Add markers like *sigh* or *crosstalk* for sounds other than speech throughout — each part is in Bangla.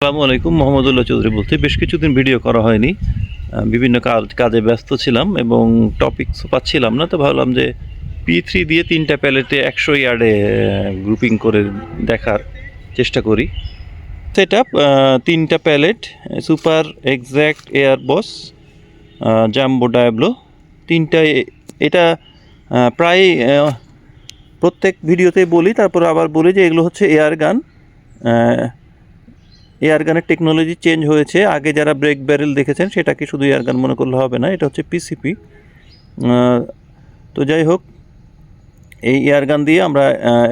আসসালামু আলাইকুম, মোহাম্মদুল্লাহ চৌধুরী বলতে বেশ কিছুদিন ভিডিও করা হয়নি। বিভিন্ন কাজ, কাজে ব্যস্ত ছিলাম এবং টপিকস পাচ্ছিলাম না, তো ভাবলাম যে পি থ্রি দিয়ে তিনটা প্যালেটে একশো ইয়ার্ডে গ্রুপিং করে দেখার চেষ্টা করি। সেট তিনটা pellet super exact air boss jumbo diabolo তিনটা এটা প্রায় প্রত্যেক ভিডিওতেই বলি, তারপর আবার বলি যে এগুলো হচ্ছে এয়ার গান এয়ার গানের টেকনোলজি চেঞ্জ হয়েছে। আগে যারা ব্রেক ব্যারেল দেখেছেন সেটাকে শুধু এয়ারগান মনে করলে হবে না, এটা হচ্ছে পিসিপি তো যাই হোক, এই এয়ারগান দিয়ে আমরা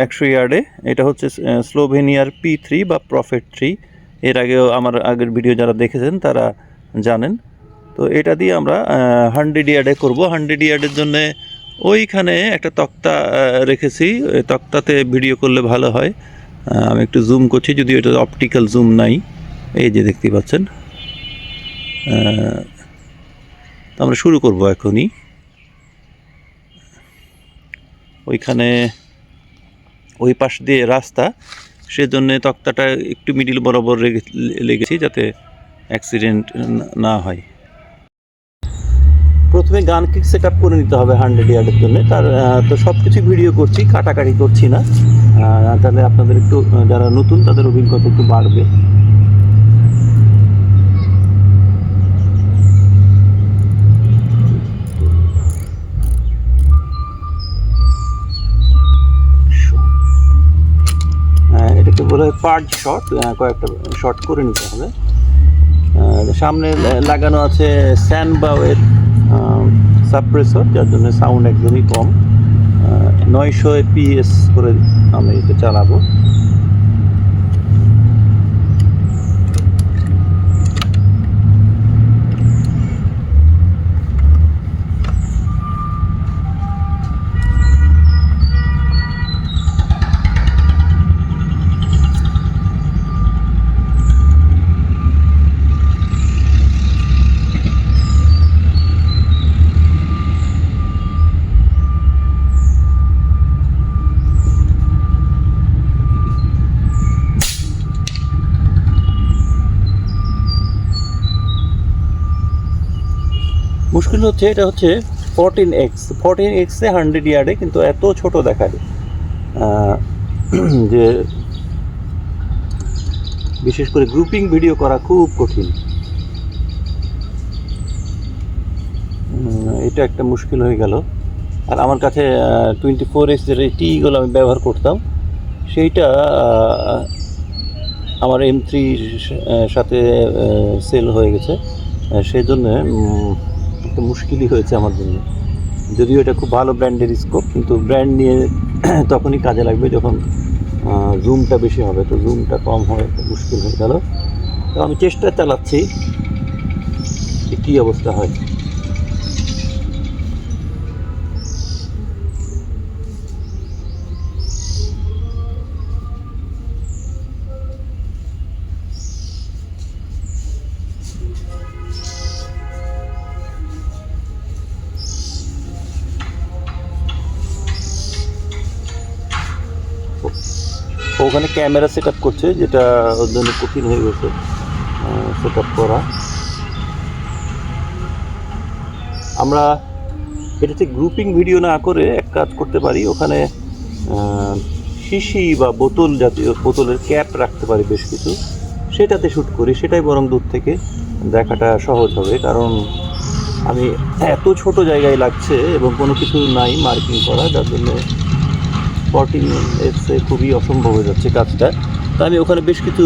একশো ইয়ার্ডে এটা হচ্ছে স্লোভেনিয়ার পি থ্রি বা প্রফেট থ্রি এর আগেও আমার আগের ভিডিও যারা দেখেছেন, তারা জানেন। তো এটা দিয়ে আমরা হান্ড্রেড ইয়ার্ডে করব। হান্ড্রেড ইয়ার্ডের জন্যে ওইখানে একটা তক্তা রেখেছি। তক্তাতে ভিডিও করলে ভালো হয়। আমি একটু জুম করছি যদি এটা অপটিক্যাল জুম নাই। এই যে দেখতে পাচ্ছেন। আমরা শুরু করব এখনই। ওইখানে ওই পাশ দিয়ে রাস্তা, সেজন্য তক্তাটা একটু মিডিল বরাবর লেগেছি, যাতে অ্যাক্সিডেন্ট না হয়। প্রথমে গান কিক সেট আপ করে নিতে হবে হান্ড্রেড ইয়ার্ডের জন্য? তার তো সব কিছু ভিডিও করছি কাটাকাটি করছি না। তাহলে আপনাদের একটু যারা নতুন তাদের অভিজ্ঞতা একটু বাড়বে। হ্যাঁ, এটাকে বলে হয় পার্ট শট কয়েকটা শট করে নিতে হবে। সামনে লাগানো আছে স্যান বাওয়ের সাপ্রেসর যার জন্য সাউন্ড একদমই কম। নয়শো পিএস করে আমি এটা চালাবো। মুশকিল হচ্ছে এটা হচ্ছে ফোরটিন এক্স ফোরটিন এক্সে হান্ড্রেড ইয়ার্ডে কিন্তু এত ছোট আহ, *clears throat* যে বিশেষ করে গ্রুপিং ভিডিও করা খুব কঠিন। এটা একটা মুশকিল হয়ে গেল। আর আমার কাছে টোয়েন্টি ফোর এক্স যেটা টিগুলো আমি ব্যবহার করতাম সেইটা আমার এম থ্রি সাথে সেল হয়ে গেছে। সেই জন্য একটু মুশকিলই হয়েছে আমার জন্য। যদিও এটা খুব ভালো ব্র্যান্ডের স্কোপ কিন্তু ব্র্যান্ড নিয়ে *clears throat* তখনই কাজে লাগবে যখন জুমটা বেশি হবে। তো জুমটা কম হয়, তো মুশকিল হয়ে গেল। তো আমি চেষ্টা চালাচ্ছি কী অবস্থা হয়। ওখানে ক্যামেরা সেট আপ করছে, যেটা ওর জন্য কঠিন হয়ে গেছে সেট আপ করা। আমরা এটাতে গ্রুপিং ভিডিও না করে এক কাজ করতে পারি, ওখানে শিশি বা বোতল জাতীয় বোতলের ক্যাপ রাখতে পারি বেশ কিছু। সেটাতে শ্যুট করি, সেটাই বরং দূর থেকে দেখাটা সহজ হবে, কারণ আমি এত ছোট জায়গায় লাগছে এবং কোনো কিছু নাই মার্কিং করা, যার জন্য ফর্টিন এসে খুবই অসম্ভব হয়ে যাচ্ছে কাজটা। তো আমি ওখানে বেশ কিছু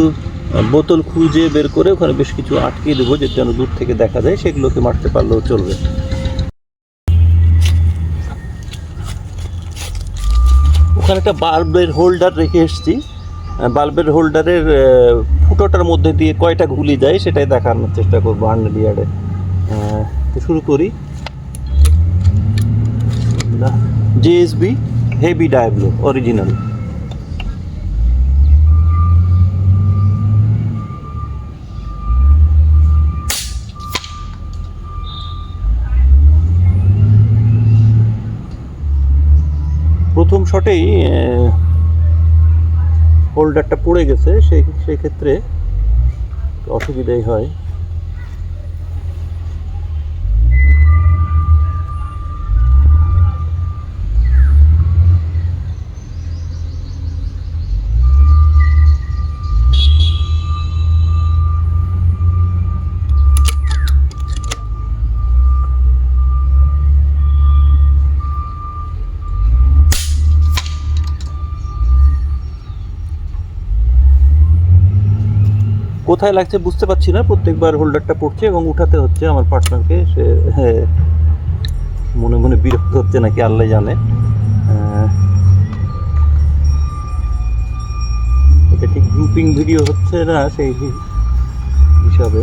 বোতল খুঁজে বের করে ওখানে বেশ কিছু আটকে দেবো যে যেন দূর থেকে দেখা যায়, সেগুলোকে মারতে পারলেও চলবে। ওখানে একটা বাল্বের হোল্ডার রেখে এসেছি। বাল্বের হোল্ডারের ফুটোটার মধ্যে দিয়ে কয়টা গুলি যায় সেটাই দেখানোর চেষ্টা করব হান্ড্রেড ইয়ার্ডে তো শুরু করি। জেএসবি হেভি ডায়াবলো অরিজিনাল প্রথম শটেই হোল্ডারটা পড়ে গেছে সেই সেই ক্ষেত্রে অসুবিধাই হয়। কোথায় লাগছে বুঝতে পারছি না, প্রত্যেকবার হোল্ডারটা পড়ছে এবং উঠাতে হচ্ছে আমার পার্টনারকে সে মনে মনে বিরক্ত হচ্ছে নাকি, আল্লাহ জানে। এটা ঠিক গ্রুপিং ভিডিও হচ্ছে না সেই হিসাবে।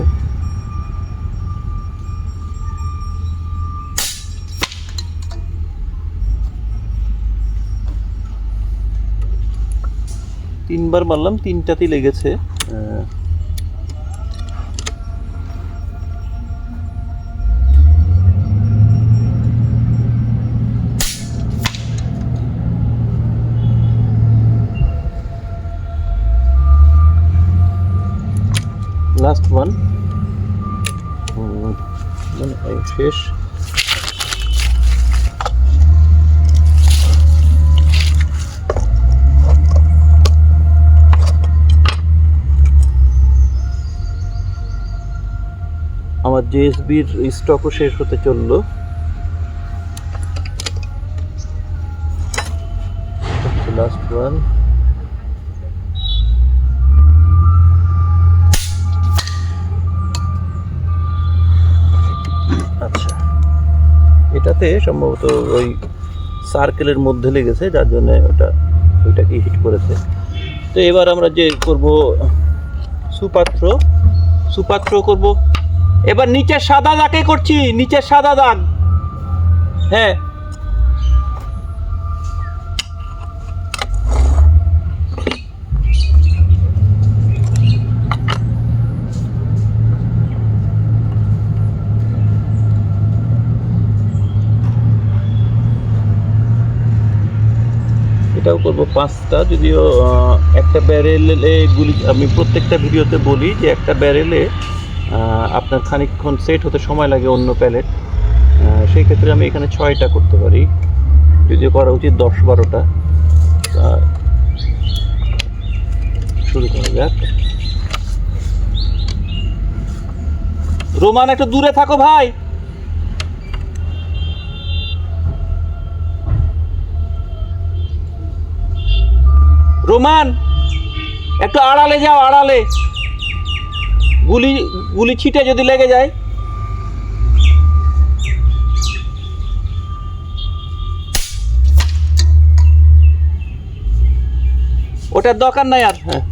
তিনবার মারলাম, তিনটাতেই লেগেছে। শেষ। আমার জেএসবির স্টকও শেষ হতে চলল। লাস্ট ওয়ান এটাতে সম্ভবত ওই সার্কেলের মধ্যে লেগেছে, যার জন্য ওটা, ওইটাকে হিট করেছে। তো এবার আমরা যে করব সুপাত্র সুপাত্র করব। এবার নিচের সাদা দাগে করছি, নিচের সাদা দাগ। হ্যাঁ করব পাঁচটা, যদিও একটা ব্যারেলে গুলি, আমি প্রত্যেকটা ভিডিওতে বলি যে একটা ব্যারেলে আপনার খানিকক্ষণ সেট হতে সময় লাগে অন্য প্যালেট সেই ক্ষেত্রে আমি এখানে ছয়টা করতে পারি। যদিও করা উচিত দশ বারোটা। শুরু করা যাক। রোমান, একটু দূরে থাকো ভাই! রোমান, একটু আড়ালে যাও, আড়ালে। গুলি গুলি ছিটে যদি লেগে যায়। ওটার দোকান নাই আর হ্যাঁ।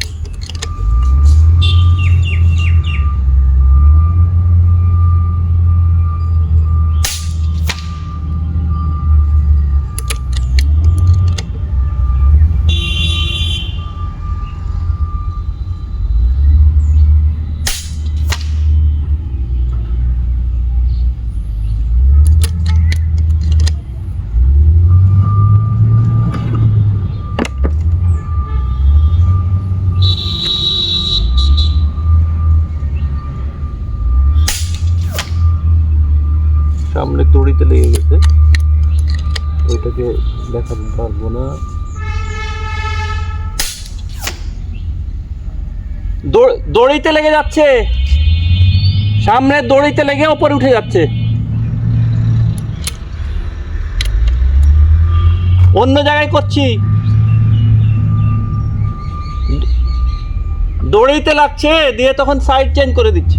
পারব না। দড়িতে লেগে যাচ্ছে। সামনে দড়িতে লেগে ওপরে উঠে যাচ্ছে। অন্য জায়গায় করছি। দড়িতে লাগছে দিয়ে তখন সাইড চেঞ্জ করে দিচ্ছি।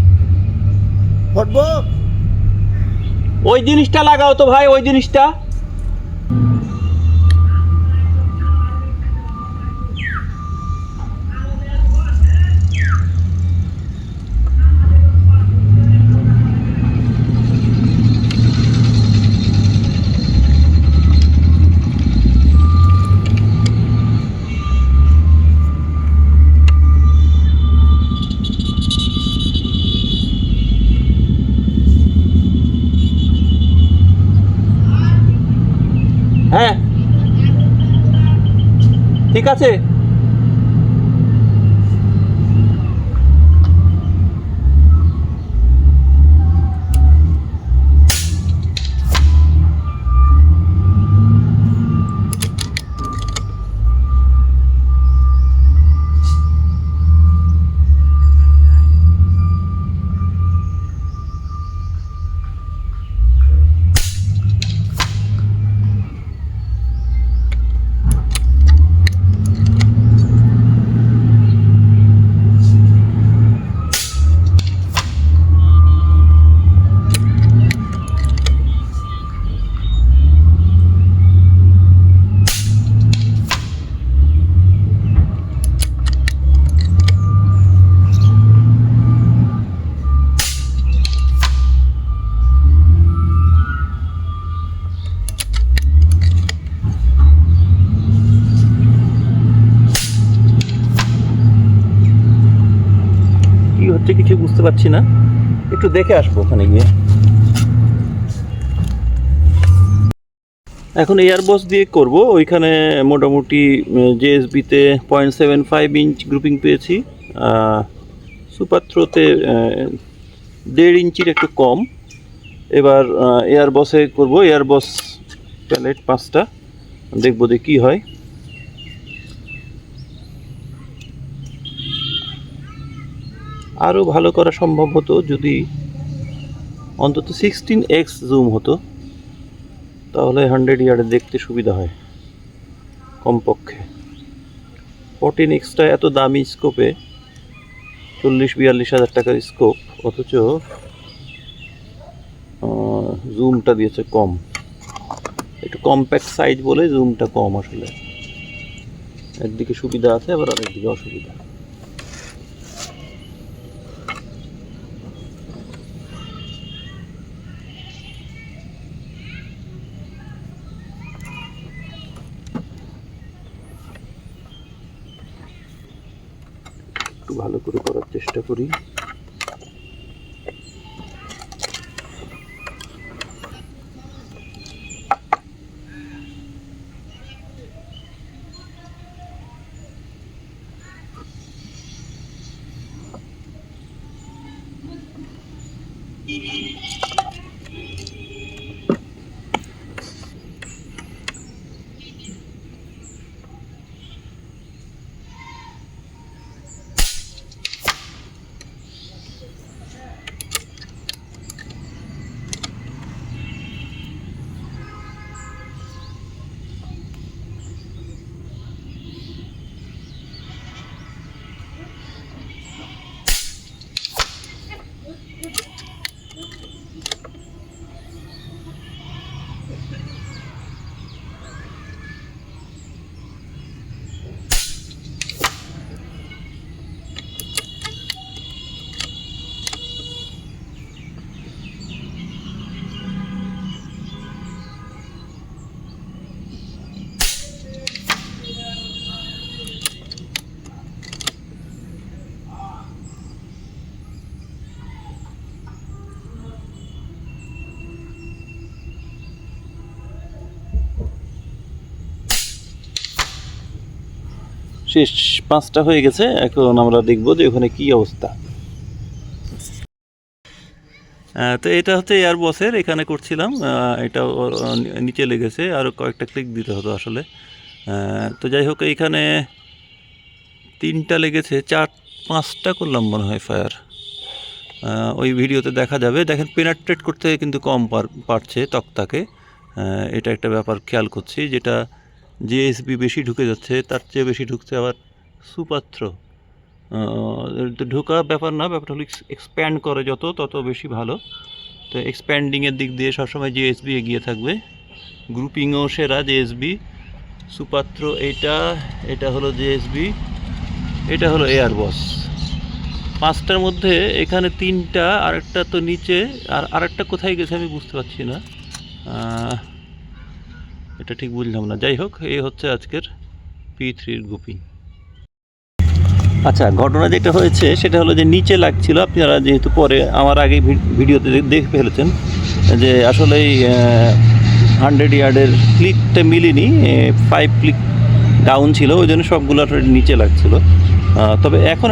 ওই জিনিসটা লাগাও তো ভাই ওই জিনিসটা। ঠিক আছে? পারছি না। একটু দেখে আসব ওখানে গিয়ে। এখন এয়ারবস দিয়ে করব। ওইখানে মোটামুটি জেএসবিতে point seven five inch grouping পেয়েছি। সুপাত্রতে দেড় ইঞ্চির একটু কম। এবার এয়ারবসে করব। এয়ারবস প্যালেট পাঁচটা। দেখব যে কী হয়। আরও ভালো করা সম্ভব হতো যদি অন্তত সিক্সটিন এক্স জুম হতো, তাহলে হান্ড্রেড ইয়ার্ডে দেখতে সুবিধা হয় কমপক্ষে। ফোরটিন এক্সটা এত দামি স্কোপে চল্লিশ বিয়াল্লিশ হাজার টাকার স্কোপ অথচ জুমটা দিয়েছে কম। একটু কম্প্যাক্ট সাইজ বলে জুমটা কম আসলে। একদিকে সুবিধা আছে, আবার আরেকদিকে অসুবিধা। একটু ভালো করে করার চেষ্টা করি। শেষ পাঁচটা হয়ে গেছে, এখন আমরা দেখব যে ওখানে কি অবস্থা। তো এটা হচ্ছে এয়ারবসের এখানে করছিলাম এটা নিচে লেগেছে আরও কয়েকটা ক্লিক দিতে হতো আসলে। তো যাই হোক, এইখানে তিনটা লেগেছে, চার, পাঁচটা করলাম মনে হয় ফায়ার ওই ভিডিওতে দেখা যাবে। দেখেন পেনাট্রেট করতে কিন্তু কম পার, পারছে তক্তাকে। এটা একটা ব্যাপার খেয়াল করছি, যেটা জিএসবি বেশি ঢুকে যাচ্ছে তার চেয়ে বেশি ঢুকছে আবার সুপাত্র। আহ, তো ঢোকা ব্যাপার না ব্যাপারটা হলো এক্সপ্যান্ড করে যত তত বেশি ভালো। তো এক্সপ্যান্ডিংয়ের দিক দিয়ে সবসময় জিএসবি এগিয়ে থাকবে গ্রুপিংও সেরা জেএসবি সুপাত্র এটা এটা হলো জেএসবি এটা হলো এয়ারবস পাঁচটার মধ্যে এখানে তিনটা আরেকটা তো নিচে আর আরেকটা কোথায় গেছে আমি বুঝতে পারছি না। এটা ঠিক বুঝলাম না। যাই হোক এই হচ্ছে আজকের পি থ্রির গুপি আচ্ছা ঘটনা যেটা হয়েছে, সেটা হলো যে নিচে লাগছিল, আপনারা যেহেতু পরে আমার আগে ভিডিওতে দেখে ফেলেছেন, যে আসলে হান্ড্রেড ইয়ার্ডের ক্লিকটা মিলিনি ফাইভ ক্লিক ডাউন ছিল, ওই জন্য সবগুলো নিচে লাগছিল। তবে এখন